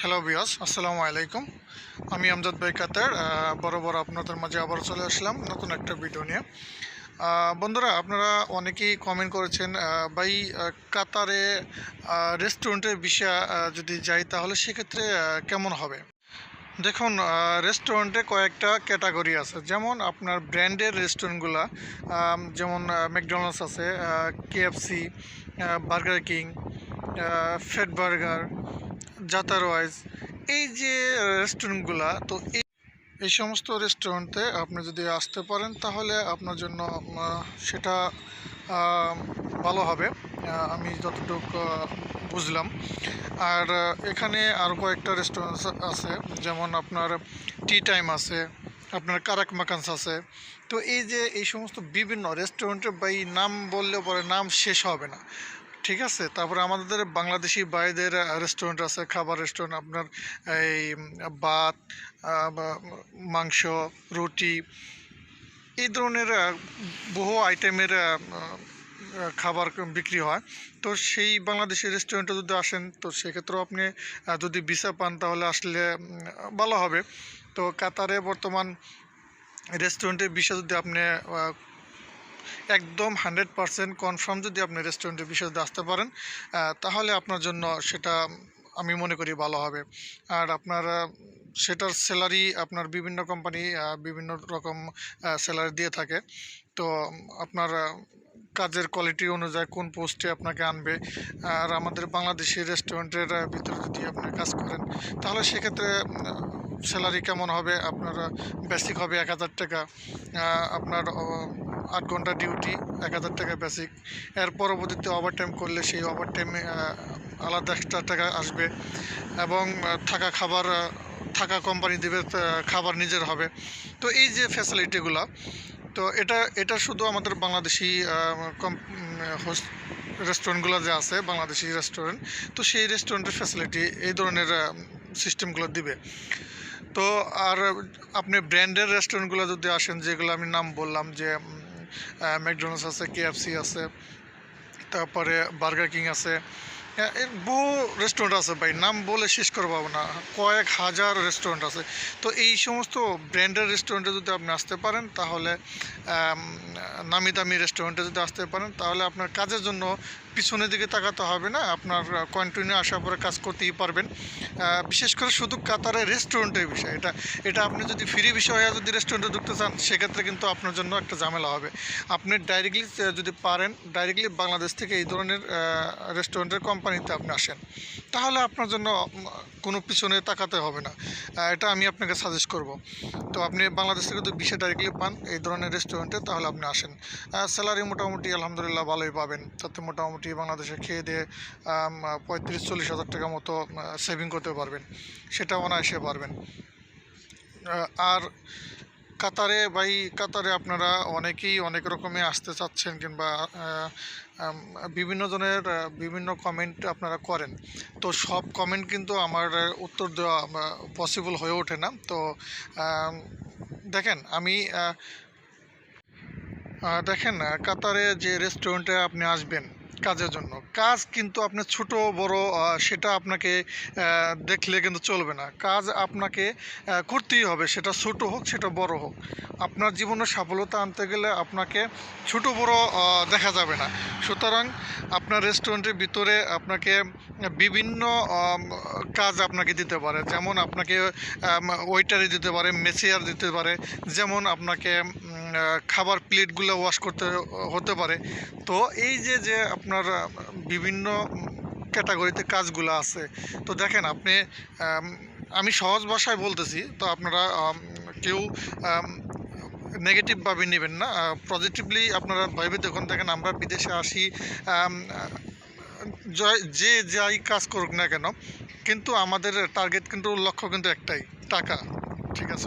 Hello বিয়াস আসসালামু আলাইকুম আমি আমজাদ ভাই কাতার বরাবর আপনাদের মাঝে আবার চলে আসলাম নতুন একটা ভিডিও নিয়ে। বন্ধুরা, আপনারা অনেকেই কমেন্ট করেছেন ভাই কাতারে রেস্টুরেন্টের বিষয়ে যদি যাই তাহলে সেক্ষেত্রে কেমন হবে? দেখুন রেস্টুরেন্টে কয়েকটা ক্যাটাগরি আছে। যেমন আপনার ব্র্যান্ডের রেস্টুরেন্টগুলা যেমন ম্যাকডোনাল্ডস আছে কেএফসি বার্গার কিং ফেট বার্গার জাতার ওয়াইজ এই যে রেস্টুরেন্টগুলা তো এই এই সমস্ত রেস্টুরেন্টে আপনি যদি আসতে পারেন, তাহলে আপনার জন্য সেটা ভালো হবে। আমি যতটুকু বুঝলাম। আর, এখানে আরও কয়েকটা রেস্টুরেন্ট আছে, যেমন আপনার টি টাইম আছে, আপনার কারাক মাকান্স আছে। তো এই যে, এই সমস্ত বিভিন্ন রেস্টুরেন্টের বা এই নাম বললে পরে নাম শেষ হবে না। ঠিক আছে, তারপরে আমাদের বাংলাদেশি বাইদের রেস্টুরেন্ট আছে, খাবার রেস্টুরেন্ট আপনার এই ভাত মাংস, রুটি, এই ধরনের বহু আইটেমের খাবার বিক্রি হয়। তো সেই বাংলাদেশি রেস্টুরেন্টে যদি আসেন, তো সেক্ষেত্রেও আপনি যদি ভিসা পান, তাহলে আসলে ভালো হবে। তো কাতারে বর্তমান রেস্টুরেন্টের বিষয় যদি আপনি একদম হান্ড্রেড পারসেন্ট কনফার্ম যদি আপনি রেস্টুরেন্টের বিষয়ে আসতে পারেন তাহলে আপনার জন্য সেটা আমি মনে করি ভালো হবে। আর আপনার সেটার স্যালারি আপনার বিভিন্ন কোম্পানি বিভিন্ন রকম স্যালারি দিয়ে থাকে। তো আপনার কাজের কোয়ালিটি অনুযায়ী কোন পোস্টে আপনাকে আনবে। আর আমাদের বাংলাদেশি রেস্টুরেন্টের ভিতরে যদি আপনি কাজ করেন, তাহলে সেক্ষেত্রে স্যালারি কেমন হবে? আপনার বেসিক হবে এক হাজার টাকা। আপনার আট ঘণ্টা ডিউটি এক হাজার টাকা বেসিক এর পরবর্তীতে ওভার টাইম করলে সেই ওভার টাইমে আলাদা এক্সট্রা টাকা আসবে এবং থাকা খাবার থাকা কোম্পানি দেবে খাবার নিজের হবে। তো এই যে ফ্যাসিলিটিগুলো তো এটা এটা শুধু আমাদের বাংলাদেশি হোস্ট রেস্টুরেন্টগুলো যে আছে, বাংলাদেশি রেস্টুরেন্ট তো সেই রেস্টুরেন্টের ফ্যাসিলিটি এই ধরনের সিস্টেমগুলো দিবে। তো আর আপনি ব্র্যান্ডের রেস্টুরেন্টগুলো যদি আসেন, যেগুলো আমি নাম বললাম যে ম্যাকডোনাল্ডস আছে কেএফসি আছে, তারপরে বার্গার কিং আছে। এর বহু রেস্টুরেন্ট আছে ভাই, নাম বলে শেষ করে পাবো না। কয়েক হাজার রেস্টুরেন্ট আছে। তো এই সমস্ত ব্র্যান্ডের রেস্টুরেন্টে যদি আপনি আসতে পারেন, তাহলে নামি দামি রেস্টুরেন্টে যদি আসতে পারেন, তাহলে আপনার কাজের জন্য পিছনের দিকে তাকাতে হবে না, আপনার কন্টিনিউ আসার পরে কাজ করতেই পারবেন। বিশেষ করে শুধু কাতারের রেস্টুরেন্টের বিষয়, এটা এটা আপনি যদি ফ্রি বিষয় হয়ে যদি রেস্টুরেন্টে ঢুকতে চান, সেক্ষেত্রে কিন্তু আপনার জন্য একটা ঝামেলা হবে। আপনি ডাইরেক্টলি যদি পারেন ডাইরেক্টলি বাংলাদেশ থেকে এই ধরনের রেস্টুরেন্টের কোম্পানিতে আপনি আসেন। তাহলে আপনার জন্য কোনো পিছনে তাকাতে হবে না। এটা আমি আপনাকে সাজেস্ট করব। তো আপনি বাংলাদেশ থেকে যদি বিষয় ডাইরেক্টলি পান, এই ধরনের রেস্টুরেন্টে তাহলে আপনি আসেন। স্যালারি মোটামুটি আলহামদুলিল্লাহ ভালোই পাবেন। তাতে মোটামুটি বাংলাদেশে খেয়ে দিয়ে পঁয়ত্রিশ, চল্লিশ হাজার টাকা মতো সেভিং করতে পারবেন। সেটা অনায়াসে পারবেন। আর কাতারে ভাই, কাতারে আপনারা অনেকেই অনেক রকমে আসতে চাচ্ছেন কিংবা বিভিন্ন জনের বিভিন্ন কমেন্ট আপনারা করেন। তো সব কমেন্ট কিন্তু আমার উত্তর দেওয়া পসিবল হয়ে ওঠে না। তো দেখেন আমি দেখেন কাতারে যে রেস্টুরেন্টে আপনি আসবেন কাজের জন্য। কাজ কিন্তু আপনি ছোট, বড় সেটা আপনাকে দেখলে কিন্তু চলবে না। কাজ আপনাকে করতেই হবে, সেটা ছোট হোক, সেটা বড় হোক। আপনার জীবনে সফলতা আনতে গেলে আপনাকে ছোট, বড় দেখা যাবে না। সুতরাং আপনার রেস্টুরেন্টের ভিতরে আপনাকে বিভিন্ন কাজ আপনাকে দিতে পারে। যেমন আপনাকে ওয়েটারে দিতে পারে মেসিয়ার দিতে পারে। যেমন আপনাকে খাবার প্লেটগুলো ওয়াশ করতে, হতে পারে। তো এই যে যে আপনার বিভিন্ন ক্যাটাগরিতে কাজগুলো আছে, তো দেখেন আপনি, আমি সহজ ভাষায় বলতেছি, তো আপনারা কেউ নেগেটিভভাবে নেবেন না। পজিটিভলি আপনারা ভেবে দেখুন, দেখেন আমরা বিদেশে আসি যে যাই কাজ করুক না কেন, কিন্তু আমাদের টার্গেট কিন্তু লক্ষ্য কিন্তু একটাই, টাকা, ঠিক আছে?